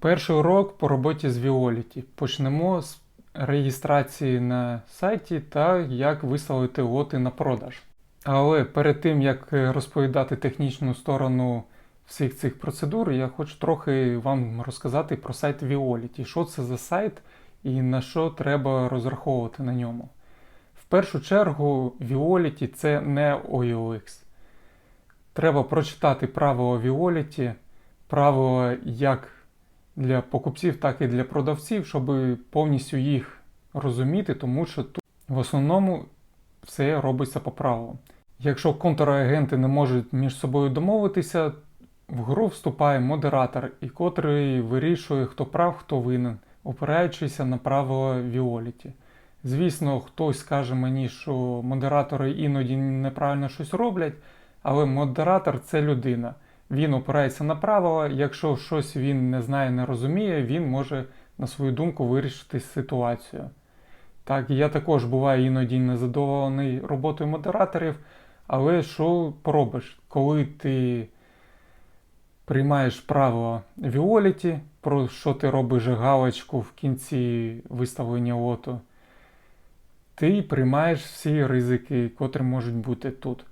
Перший урок по роботі з Violet. Почнемо з реєстрації на сайті та як виставити лоти на продаж. Але перед тим як розповідати технічну сторону всіх цих процедур, я хочу трохи вам розказати про сайт Violet. Що це за сайт і на що треба розраховувати на ньому. В першу чергу, Violet це не OLX. Треба прочитати правила Violet, правила як для покупців, так і для продавців, щоб повністю їх розуміти, тому що тут в основному все робиться по правилам. Якщо контрагенти не можуть між собою домовитися, в гру вступає модератор, і котрий вирішує, хто прав, хто винен, опираючись на правила Violet. Звісно, хтось скаже мені, що модератори іноді неправильно щось роблять, але модератор це людина. Він опирається на правила. Якщо щось він не знає, не розуміє, він може на свою думку вирішити ситуацію. Так, я також буваю іноді незадоволений роботою модераторів, але що поробиш, коли ти приймаєш правила Violet, про що ти робиш галочку в кінці виставлення лоту, ти приймаєш всі ризики, котрі можуть бути тут.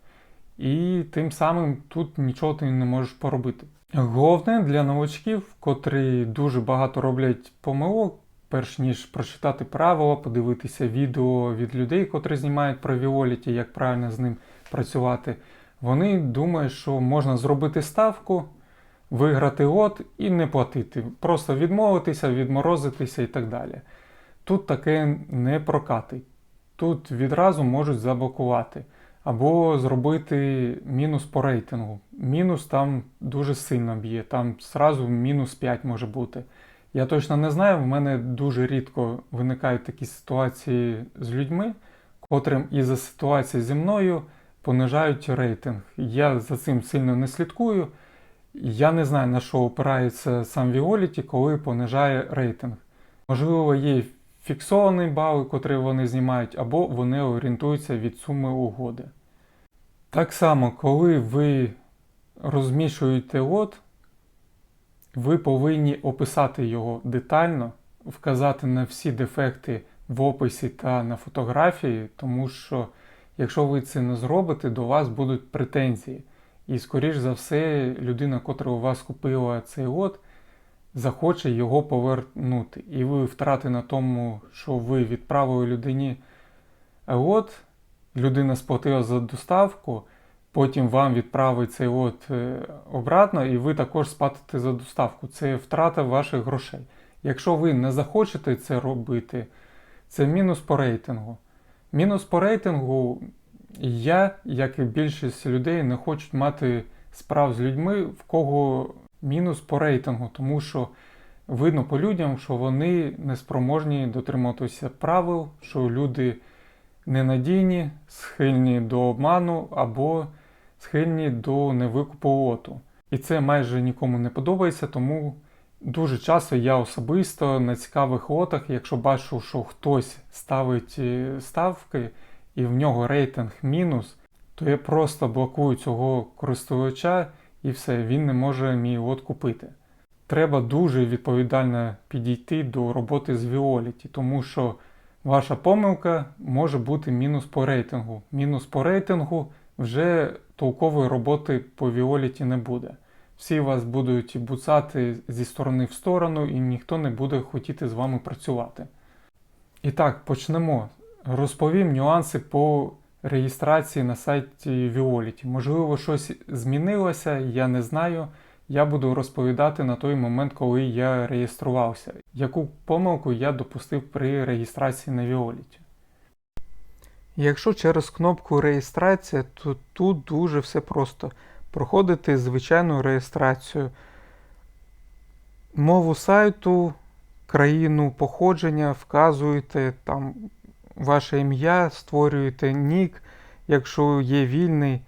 І тим самим тут нічого ти не можеш поробити. Головне для новачків, котрі дуже багато роблять помилок, перш ніж прочитати правила, подивитися відео від людей, котрі знімають про Violet, як правильно з ним працювати, вони думають, що можна зробити ставку, виграти лот і не платити. Просто відмовитися, відморозитися і так далі. Тут таке не прокатить. Тут відразу можуть заблокувати. Або зробити мінус по рейтингу. Мінус там дуже сильно б'є, там зразу мінус 5 може бути. Я точно не знаю, в мене дуже рідко виникають такі ситуації з людьми, котрим із-за ситуації зі мною понижають рейтинг. Я за цим сильно не слідкую. Я не знаю, на що опирається сам Violet, коли понижає рейтинг. Можливо, є фіксовані бали, котрі вони знімають, або вони орієнтуються від суми угоди. Так само, коли ви розміщуєте лот, ви повинні описати його детально, вказати на всі дефекти в описі та на фотографії, тому що, якщо ви це не зробите, до вас будуть претензії. І, скоріш за все, людина, котра у вас купила цей лот, захоче його повернути. І ви втрати на тому, що ви відправили людині лот, людина сплатила за доставку, потім вам відправить цей лот е, обратно, і ви також сплатите за доставку. Це втрата ваших грошей. Якщо ви не захочете це робити, це мінус по рейтингу. Мінус по рейтингу я, як і більшість людей, не хочуть мати справ з людьми, в кого мінус по рейтингу, тому що видно по людям, що вони не спроможні дотримуватися правил, що люди ненадійні, схильні до обману або схильні до невикупу лоту. І це майже нікому не подобається, тому дуже часто я особисто на цікавих лотах, якщо бачу, що хтось ставить е, ставки і в нього рейтинг мінус, то я просто блокую цього користувача і все, він не може мій лот купити. Треба дуже відповідально підійти до роботи з Violet, тому що ваша помилка може бути мінус по рейтингу. Мінус по рейтингу вже толкової роботи по Violet не буде. Всі вас будуть буцати зі сторони в сторону, і ніхто не буде хотіти з вами працювати. І так, почнемо. Розповім нюанси по реєстрації на сайті Violet. Можливо, щось змінилося, я не знаю. Я буду розповідати на той момент, коли я реєструвався, яку помилку я допустив при реєстрації на Violet. Якщо через кнопку реєстрація, то тут дуже все просто. Проходити звичайну реєстрацію. Мову сайту, країну походження, вказуєте там ваше ім'я, створюєте нік, якщо є вільний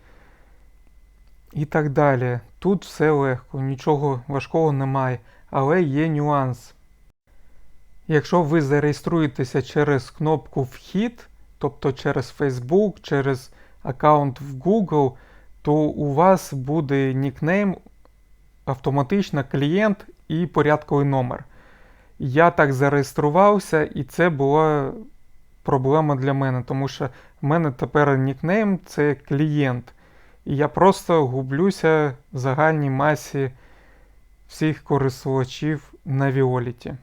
і так далі. Тут все легко, нічого важкого немає, але є нюанс. Якщо ви зареєструєтеся через кнопку Вхід, тобто через Facebook, через аккаунт в Google, то у вас буде нікнейм автоматично клієнт і порядковий номер. Я так зареєструвався, і це була проблема для мене, тому що в мене тепер нікнейм це клієнт. І я просто гублюся в загальній масі всіх користувачів на Віоліті.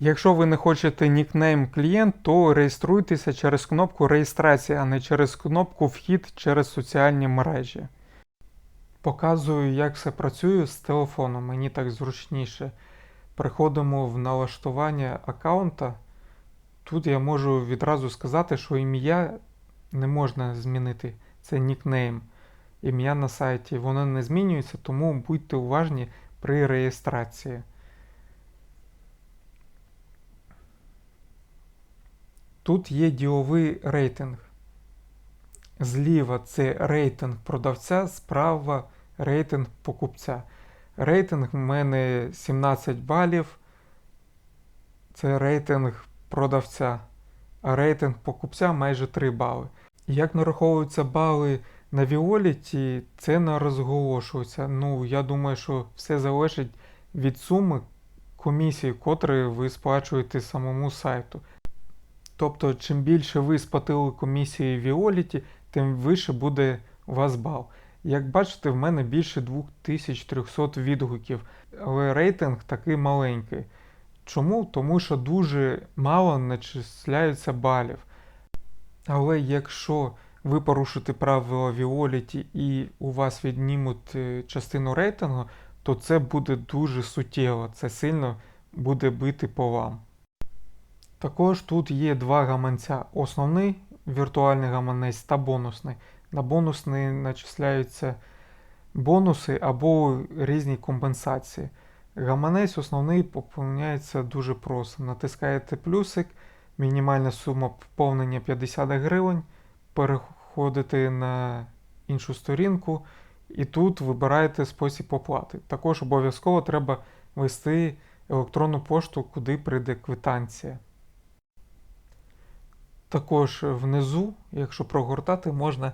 Якщо ви не хочете нікнейм клієнт, то реєструйтеся через кнопку реєстрації, а не через кнопку Вхід через соціальні мережі. Показую, як все працює з телефону, мені так зручніше. Переходимо в налаштування аккаунта. Тут я можу відразу сказати, що ім'я не можна змінити. Це нікнейм. Ім'я на сайті. Воно не змінюється, тому будьте уважні при реєстрації. Тут є діловий рейтинг. Зліва це рейтинг продавця, справа рейтинг покупця. Рейтинг в мене 17 балів. Це рейтинг продавця, а рейтинг покупця майже 3 бали. Як нараховуються бали на Віоліті, це не розголошується. Ну, я думаю, що все залежить від суми комісії, котрі ви сплачуєте самому сайту. Тобто, чим більше ви сплатили комісії Віоліті, тим вище буде у вас бал. Як бачите, в мене більше 2300 відгуків, але рейтинг такий маленький. Чому? Тому що дуже мало начисляється балів. Але якщо ви порушите правила Віоліті і у вас віднімуть е, частину рейтингу, то це буде дуже суттєво, це сильно буде бити по вам. Також тут є два гаманця: основний віртуальний гаманець та бонусний. На бонусний начисляються бонуси або різні компенсації. Гаманець основний поповняється дуже просто. Натискаєте плюсик, мінімальна сума поповнення 50 гривень, переходите на іншу сторінку і тут вибираєте спосіб оплати. Також обов'язково треба ввести електронну пошту, куди прийде квитанція. Також внизу, якщо прогортати, можна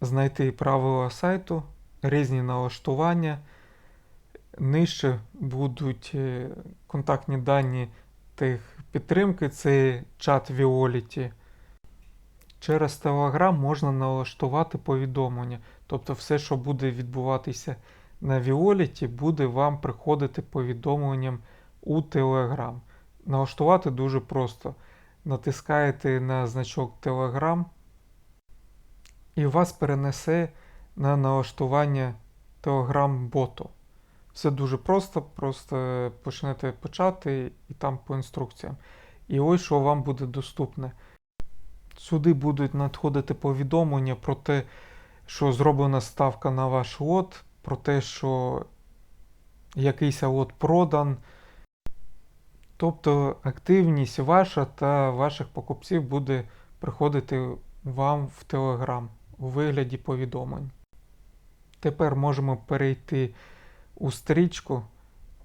знайти правила сайту, різні налаштування. Нижче будуть е, контактні дані тих підтримки, це чат Violet. Через Telegram можна налаштувати повідомлення. Тобто все, що буде відбуватися на Violet, буде вам приходити повідомленням у Telegram. Налаштувати дуже просто. Натискаєте на значок Telegram і вас перенесе на налаштування Telegram-боту. Все дуже просто, просто почнете почати і там по інструкціям. І ось що вам буде доступне. Сюди будуть надходити повідомлення про те, що зроблена ставка на ваш лот, про те, що якийсь лот продан. Тобто активність ваша та ваших покупців буде приходити вам в Telegram у вигляді повідомлень. Тепер можемо перейти у стрічку.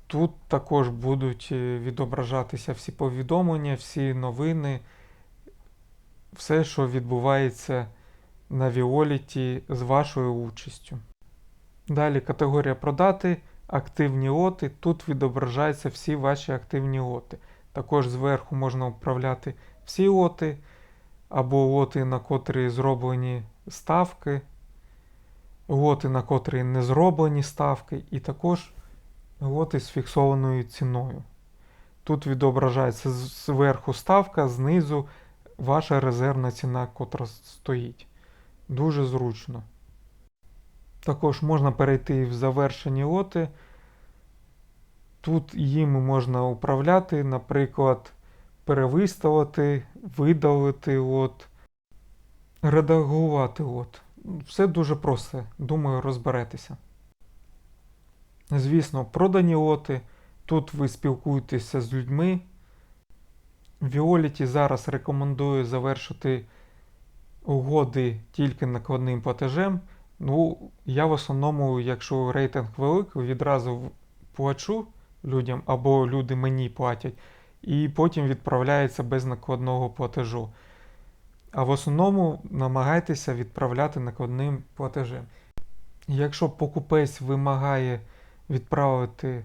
Тут також будуть е, відображатися всі повідомлення, всі новини, все, що відбувається на Віоліті з вашою участю. Далі категорія продати, активні лоти. Тут відображаються всі ваші активні лоти. Також зверху можна управляти всі лоти, або лоти, на котрі зроблені ставки лоти, на котрі не зроблені ставки, і також лоти з фіксованою ціною. Тут відображається зверху ставка, знизу ваша резервна ціна, котра стоїть. Дуже зручно. Також можна перейти в завершені лоти. Тут їм можна управляти, наприклад, перевиставити, видалити лот, редагувати лот. Все дуже просто, думаю, розберетеся. Звісно, продані лоти. Тут ви спілкуєтеся з людьми. Віоліті зараз рекомендую завершити угоди тільки накладним платежем. Ну, я в основному, якщо рейтинг великий, відразу плачу людям або люди мені платять, і потім відправляється без накладного платежу. А в основному намагайтеся відправляти накладним платежем. Якщо покупець вимагає відправити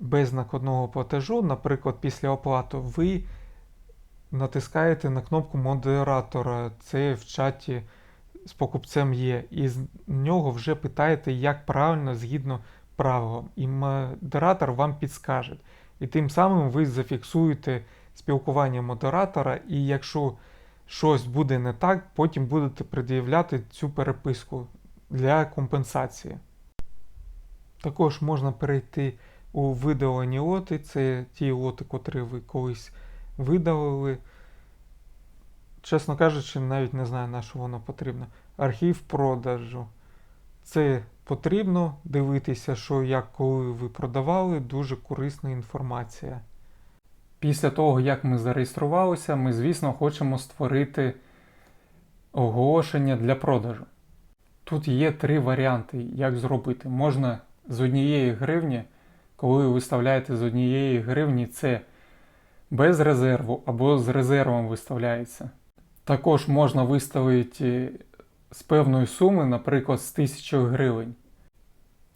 без накладного платежу, наприклад, після оплати, ви натискаєте на кнопку модератора. Це в чаті з покупцем є. І з нього вже питаєте, як правильно згідно правилам. І модератор вам підскаже. І тим самим ви зафіксуєте спілкування модератора, і якщо щось буде не так, потім будете пред'являти цю переписку для компенсації. Також можна перейти у видалені лоти, це ті лоти, котрі ви колись видалили. Чесно кажучи, навіть не знаю, на що воно потрібно. Архів продажу. Це потрібно дивитися, що як коли ви продавали, дуже корисна інформація. Після того, як ми зареєструвалися, ми, звісно, хочемо створити оголошення для продажу. Тут є три варіанти, як зробити. Можна з однієї гривні, коли ви виставляєте з однієї гривні, це без резерву або з резервом виставляється. Також можна виставити з певної суми, наприклад, з 1000 гривень.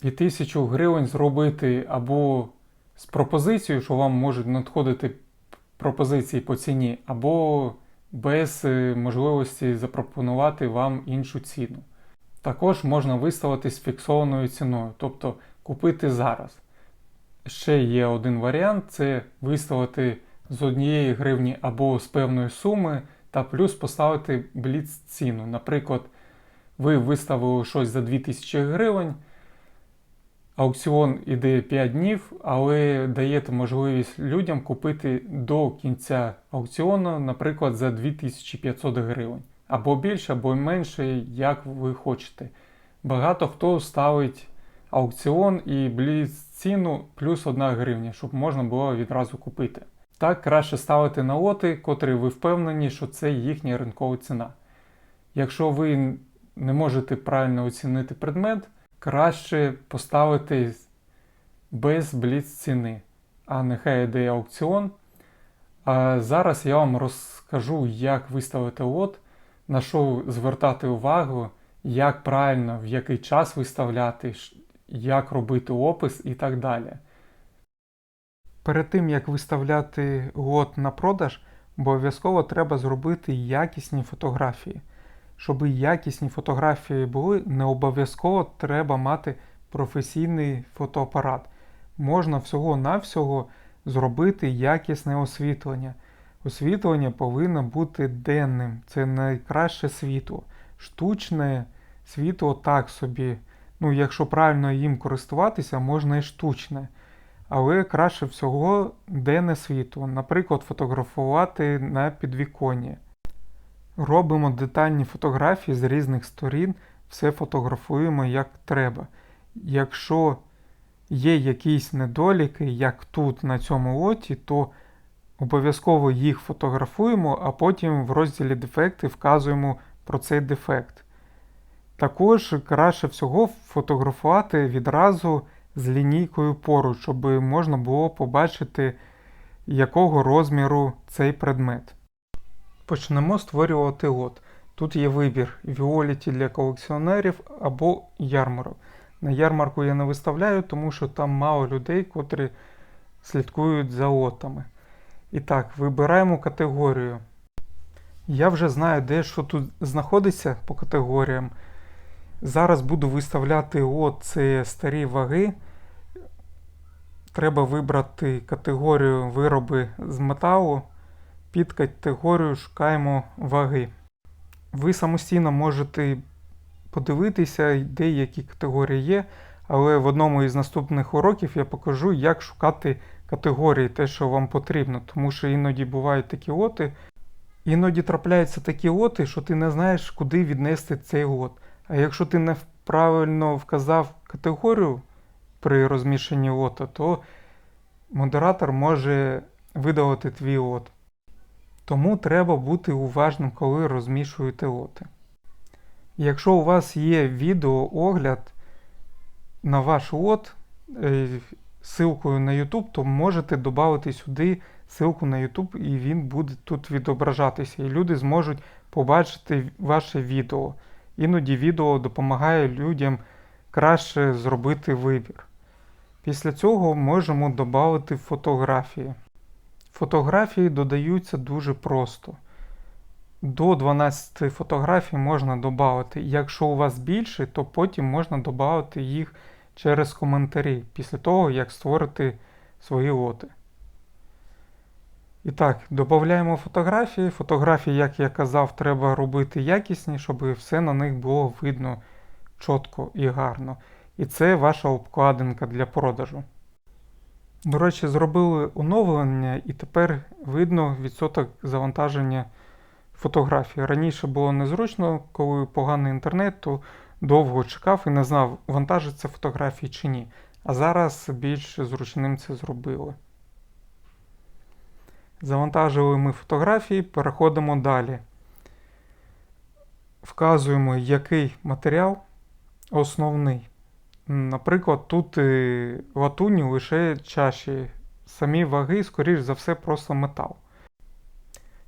І 1000 гривень зробити або з пропозицією, що вам можуть надходити пропозиції по ціні, або без е, можливості запропонувати вам іншу ціну. Також можна виставити з фіксованою ціною, тобто купити зараз. Ще є один варіант це виставити з однієї гривні або з певної суми, та плюс поставити бліц ціну. Наприклад, ви виставили щось за 2000 гривень. Аукціон іде 5 днів, але даєте можливість людям купити до кінця аукціону, наприклад, за 2500 гривень. Або більше, або менше, як ви хочете. Багато хто ставить аукціон і бліц ціну плюс 1 гривня, щоб можна було відразу купити. Так краще ставити на лоти, котрі ви впевнені, що це їхня ринкова ціна. Якщо ви не можете правильно оцінити предмет, краще поставити без бліц ціни, а нехай йде аукціон. А зараз я вам розкажу, як виставити лот, на що звертати увагу, як правильно, в який час виставляти, як робити опис і так далі. Перед тим, як виставляти лот на продаж, обов'язково треба зробити якісні фотографії. Щоб якісні фотографії були, не обов'язково треба мати професійний фотоапарат. Можна всього-навсього зробити якісне освітлення. Освітлення повинно бути денним, це найкраще світло. Штучне світло так собі. Ну, якщо правильно їм користуватися, можна і штучне. Але краще всього денне світло, наприклад, фотографувати на підвіконні. Робимо детальні фотографії з різних сторін, все фотографуємо як треба. Якщо є якісь недоліки, як тут на цьому лоті, то обов'язково їх фотографуємо, а потім в розділі дефекти вказуємо про цей дефект. Також краще всього фотографувати відразу з лінійкою поруч, щоб можна було побачити, якого розміру цей предмет. Почнемо створювати лот. Тут є вибір Віоліті для колекціонерів або ярмарок. На ярмарку я не виставляю, тому що там мало людей, котрі слідкують за лотами. І так, вибираємо категорію. Я вже знаю, де що тут знаходиться по категоріям. Зараз буду виставляти це старі ваги. Треба вибрати категорію вироби з металу. Під категорію шукаємо ваги. Ви самостійно можете подивитися, де які категорії є, але в одному із наступних уроків я покажу, як шукати категорії, те, що вам потрібно. Тому що іноді бувають такі лоти. Іноді трапляються такі лоти, що ти не знаєш, куди віднести цей лот. А якщо ти неправильно вказав категорію при розміщенні лота, то модератор може видалити твій лот. Тому треба бути уважним, коли розмішуєте лоти. Якщо у вас є відеоогляд на ваш лот е, ссылкою на YouTube, то можете додати сюди ссылку на YouTube і він буде тут відображатися. І люди зможуть побачити ваше відео. Іноді відео допомагає людям краще зробити вибір. Після цього можемо додати фотографії. Фотографії додаються дуже просто. До 12 фотографій можна додати. Якщо у вас більше, то потім можна додати їх через коментарі після того, як створити свої лоти. І так, додаємо фотографії. Фотографії, як я казав, треба робити якісні, щоб все на них було видно чітко і гарно. І це ваша обкладинка для продажу. До речі, зробили оновлення, і тепер видно відсоток завантаження фотографій. Раніше було незручно, коли поганий інтернет, то довго чекав і не знав, вантажиться фотографії чи ні. А зараз більш зручним це зробили. Завантажили ми фотографії, переходимо далі. Вказуємо, який матеріал основний. Наприклад, тут е, латуні лише чаші. Самі ваги, скоріш за все, просто метал.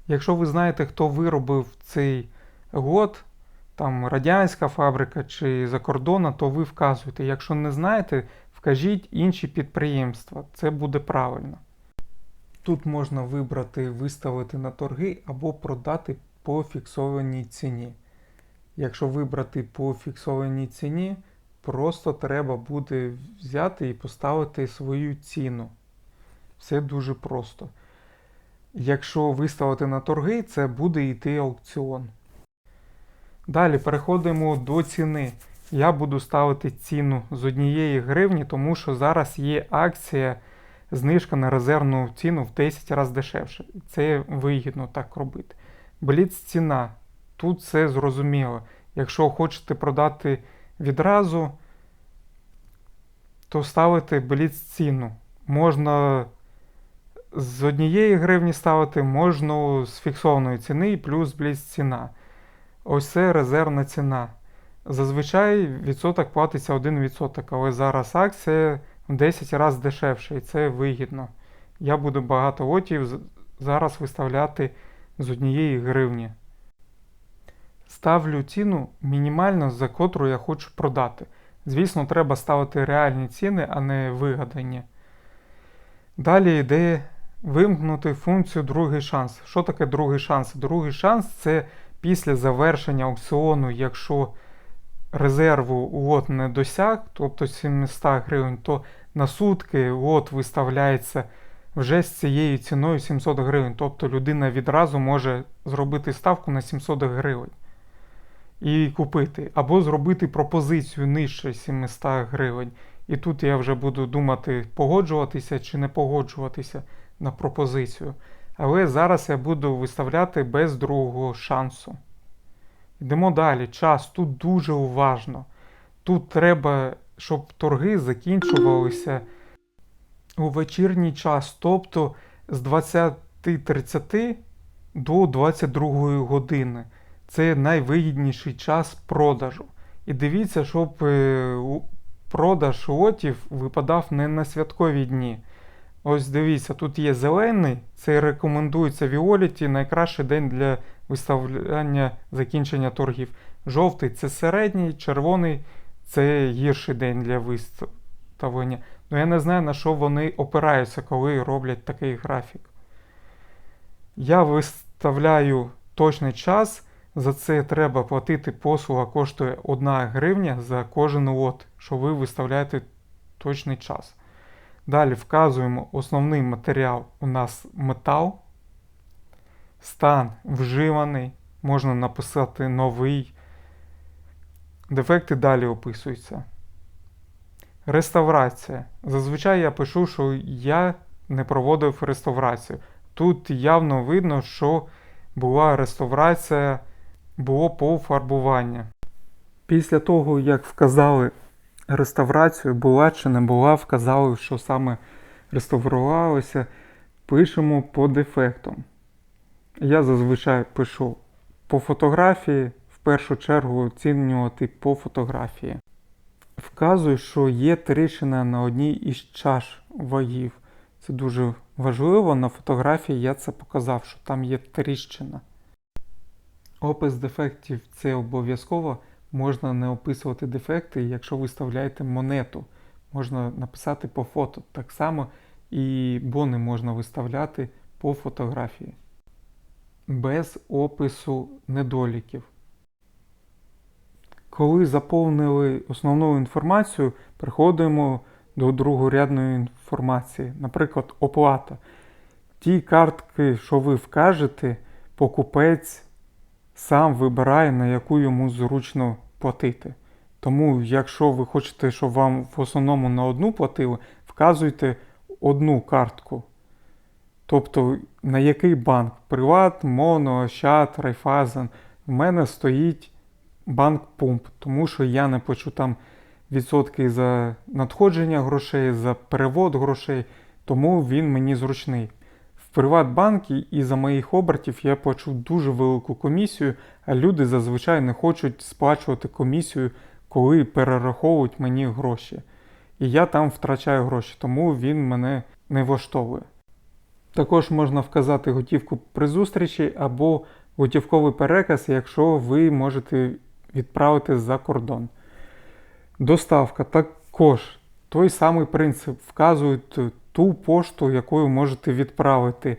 Якщо ви знаєте, хто виробив цей лот, там радянська фабрика чи за кордону, то ви вказуєте. Якщо не знаєте, вкажіть інші підприємства. Це буде правильно. Тут можна вибрати виставити на торги або продати по фіксованій ціні. Якщо вибрати по фіксованій ціні, просто треба буде взяти і поставити свою ціну. Все дуже просто. Якщо виставити на торги, це буде йти аукціон. Далі переходимо до ціни. Я буду ставити ціну з однієї гривні, тому що зараз є акція знижка на резервну ціну в 10 разів дешевше. Це вигідно так робити. Бліц ціна. Тут все зрозуміло. Якщо хочете продати відразу, то ставити бліц ціну. Можна з однієї гривні ставити, можна з фіксованої ціни плюс бліц ціна. Ось це резервна ціна. Зазвичай відсоток платиться 1%, але зараз акція 10 разів дешевше і це вигідно. Я буду багато лотів зараз виставляти з однієї гривні. Ставлю ціну мінімально, за котру я хочу продати. Звісно, треба ставити реальні ціни, а не вигадані. Далі йде вимкнути функцію другий шанс. Що таке другий шанс? Другий шанс це після завершення аукціону, якщо резерву лот не досяг, тобто 700 гривень, то на сутки лот виставляється вже з цією ціною 700 гривень. Тобто людина відразу може зробити ставку на 700 гривень і купити, або зробити пропозицію нижче 700 гривень. І тут я вже буду думати, погоджуватися чи не погоджуватися на пропозицію. Але зараз я буду виставляти без другого шансу. Йдемо далі. Час тут дуже уважно. Тут треба, щоб торги закінчувалися у вечірній час, тобто з 20.30 до 22 години. Це найвигідніший час продажу. І дивіться, щоб е, продаж лотів випадав не на святкові дні. Ось дивіться, тут є зелений, це рекомендується Віоліті, найкращий день для виставляння закінчення торгів. Жовтий це середній, червоний це гірший день для виставлення. Ну я не знаю, на що вони опираються, коли роблять такий графік. Я виставляю точний час. За це треба платити послуга коштує 1 гривня за кожен лот, що ви виставляєте точний час. Далі вказуємо основний матеріал у нас метал. Стан вживаний, можна написати новий. Дефекти далі описуються. Реставрація. Зазвичай я пишу, що я не проводив реставрацію. Тут явно видно, що була реставрація, було пофарбування. Після того, як вказали реставрацію, була чи не була, вказали, що саме реставрувалося, пишемо по дефектам. Я зазвичай пишу по фотографії, першу чергу оцінювати по фотографії. Вказую, що є тріщина на одній із чаш вагів. Це дуже важливо. На фотографії я це показав, що там є тріщина. Опис дефектів це обов'язково. Можна не описувати дефекти, якщо ви вставляєте монету можна написати по фото. Так само і бони можна виставляти по фотографії. Без опису недоліків. Коли заповнили основну інформацію, переходимо до другорядної інформації, наприклад, оплата. Ті картки, що ви вкажете, покупець сам вибирає, на яку йому зручно платити. Тому, якщо ви хочете, щоб вам в основному на одну платили, вказуйте одну картку. Тобто, на який банк? Приват, Моно, Ощад, Райфазен. В мене стоїть банк Пумп, тому що я не плачу там відсотки за надходження грошей, за перевод грошей, тому він мені зручний. В Приватбанкі і за моїх обертів я плачу дуже велику комісію, а люди зазвичай не хочуть сплачувати комісію, коли перераховують мені гроші. І я там втрачаю гроші, тому він мене не влаштовує. Також можна вказати готівку при зустрічі або готівковий переказ, якщо ви можете відправити за кордон. Доставка також той самий принцип. Вказують ту пошту, якою можете відправити,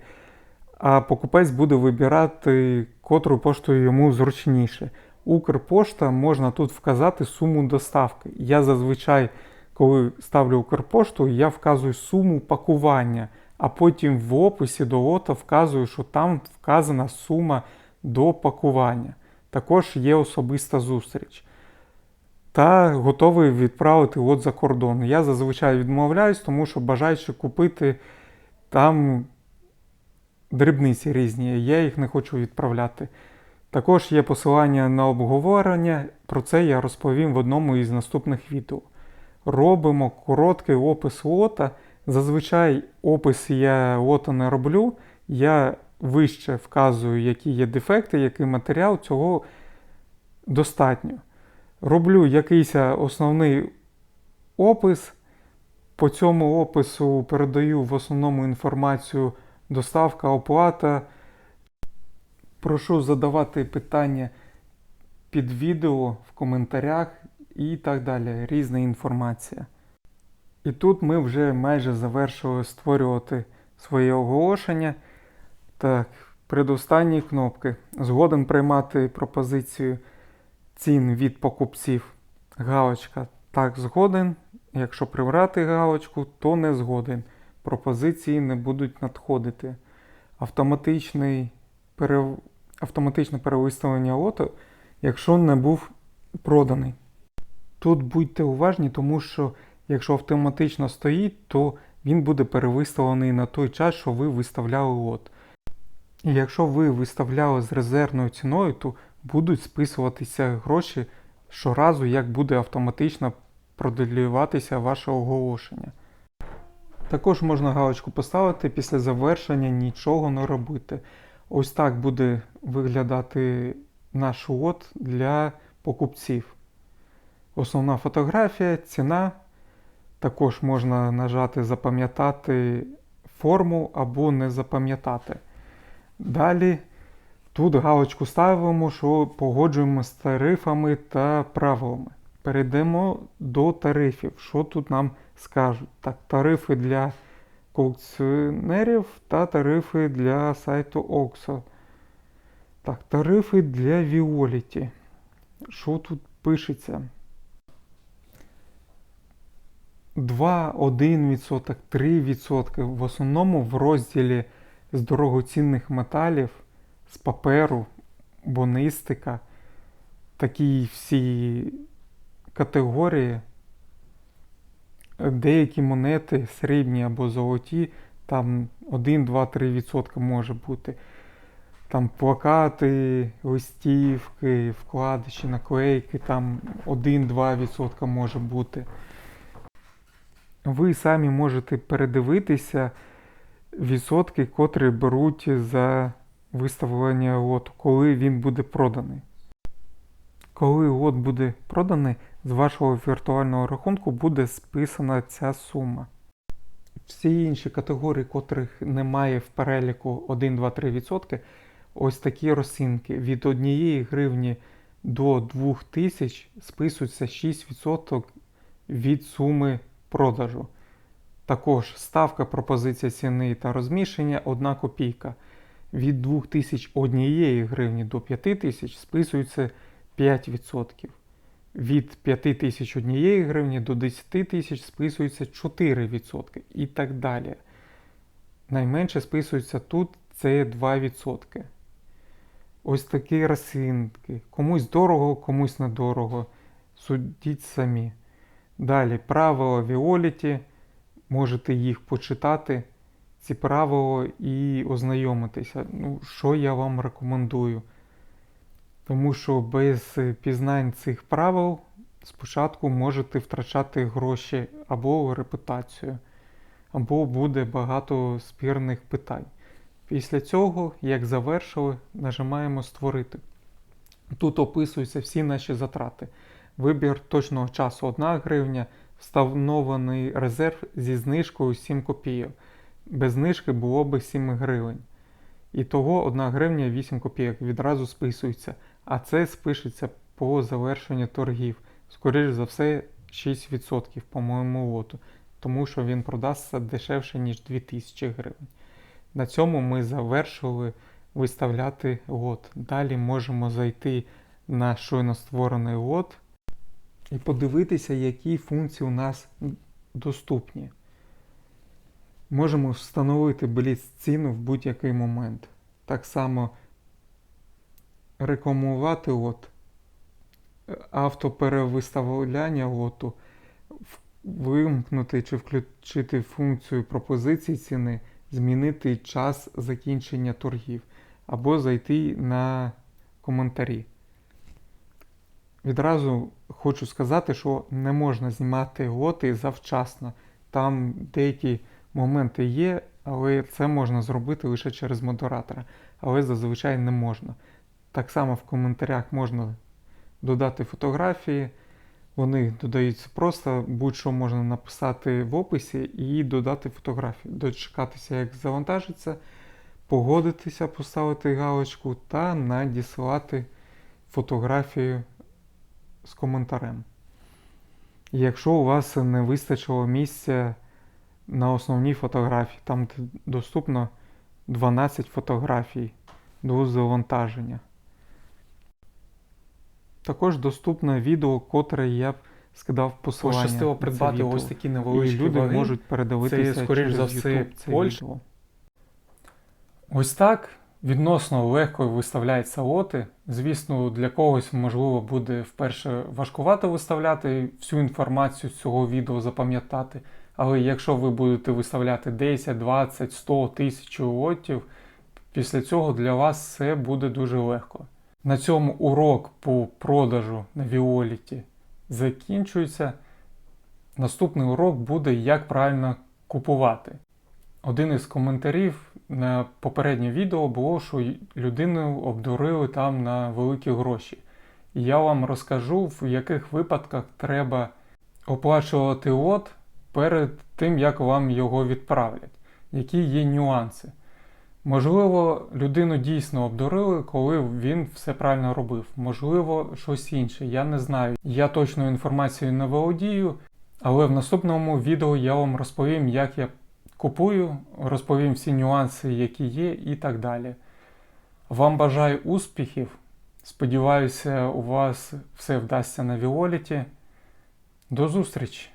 а покупець буде вибирати, котрою поштою йому зручніше. Укрпошта можна тут вказати суму доставки. Я зазвичай, коли ставлю Укрпошту, я вказую суму пакування, а потім в описі до лота вказую, що там вказана сума до пакування. Також є особиста зустріч. Та готовий відправити лот за кордон. Я зазвичай відмовляюсь, тому що бажаючи купити там дрібниці різні, я їх не хочу відправляти. Також є посилання на обговорення, про це я розповім в одному із наступних відео. Робимо короткий опис лота. Зазвичай опис я лота не роблю. Я вище вказую, які є дефекти, який матеріал, цього достатньо. Роблю якийсь основний опис. По цьому опису передаю в основному інформацію доставка, оплата. Прошу задавати питання під відео в коментарях і так далі. Різна інформація. І тут ми вже майже завершили створювати своє оголошення. Так, предостанні кнопки. Згоден приймати пропозицію цін від покупців. Галочка так згоден. Якщо прибрати галочку, то не згоден. Пропозиції не будуть надходити. Автоматичний пере... Автоматичне перевиставлення лоту, якщо не був проданий. Тут будьте уважні, тому що якщо автоматично стоїть, то він буде перевиставлений на той час, що ви виставляли лот. І якщо ви виставляли з резервною ціною, то будуть списуватися гроші щоразу, як буде автоматично продалюватися ваше оголошення. Також можна галочку поставити після завершення нічого не робити. Ось так буде виглядати наш лот для покупців. Основна фотографія, ціна. Також можна нажати Запам'ятати форму або не запам'ятати. Далі тут галочку ставимо, що погоджуємо з тарифами та правилами. Перейдемо до тарифів. Що тут нам скажуть? Так, тарифи для колекціонерів та тарифи для сайту OXO. Так, тарифи для Violet. Що тут пишеться? 2, 1%, 3%. В основному в розділі з дорогоцінних металів, з паперу, бонистика, такі всі категорії, деякі монети срібні або золоті, там 1, 2, 3% може бути. Там плакати, листівки, вкладиші, наклейки, там 1-2% може бути. Ви самі можете передивитися відсотки, котрі беруть за виставлення лоту, коли він буде проданий. Коли лот буде проданий, з вашого віртуального рахунку буде списана ця сума. Всі інші категорії, котрих немає в переліку 1, 2, 3%, ось такі розцінки. Від 1 гривні до 2000 списується 6% від суми продажу. Також ставка пропозиція ціни та розміщення 1 копійка. Від 2001 гривні до 5000 списується 5%. Від 5001 гривні до 10 тисяч списується 4% і так далі. Найменше списується тут це 2%. Ось такі розцінки. Комусь дорого, комусь недорого. Судіть самі. Далі правила Віоліті. Можете їх почитати, ці правила, і ознайомитися. Ну, що я вам рекомендую? Тому що без пізнань цих правил спочатку можете втрачати гроші або репутацію, або буде багато спірних питань. Після цього, як завершили, нажимаємо Створити. Тут описуються всі наші затрати. Вибір точного часу 1 гривня, встановлений резерв зі знижкою 7 копійок. Без знижки було би 7 гривень. І того 1 гривня 8 копійок відразу списується, а це спишеться по завершенню торгів. Скоріше за все, 6% по моєму лоту, тому що він продасться дешевше, ніж 2000 гривень. На цьому ми завершили виставляти лот. Далі можемо зайти на щойно створений лот і подивитися, які функції у нас доступні. Можемо встановити бліц ціну в будь-який момент. Так само рекламувати лот, автоперевиставляння лоту, вимкнути чи включити функцію пропозиції ціни, змінити час закінчення торгів або зайти на коментарі. Відразу хочу сказати, що не можна знімати лоти завчасно. Там деякі моменти є, але це можна зробити лише через модератора, але зазвичай не можна. Так само в коментарях можна додати фотографії, вони додаються просто, будь-що можна написати в описі і додати фотографію, дочекатися, як завантажиться, погодитися, поставити галочку та надіслати фотографію з коментарем. Якщо у вас не вистачило місця на основній фотографії, там доступно 12 фотографій до завантаження. Також доступне відео, котре я б скидав посилання. Пощастило придбати ось такі І невеличкі люди ваги. можуть передивитися Це, скоріш через за все, це Польща. Ось так відносно легко виставляються лоти. Звісно, для когось можливо буде вперше важкувато виставляти всю інформацію з цього відео запам'ятати. Але якщо ви будете виставляти 10, 20, 100 тисяч лотів, після цього для вас все буде дуже легко. На цьому урок по продажу на Віоліті закінчується. Наступний урок буде, як правильно купувати. Один із коментарів на попереднє відео було, що людину обдурили там на великі гроші. І я вам розкажу, в яких випадках треба оплачувати лот перед тим, як вам його відправлять, які є нюанси. Можливо, людину дійсно обдурили, коли він все правильно робив. Можливо, щось інше. Я не знаю. Я точну інформацію не володію, але в наступному відео я вам розповім, як я купую, розповім всі нюанси, які є, і так далі. Вам бажаю успіхів. Сподіваюся, у вас все вдасться на Віоліті. До зустрічі!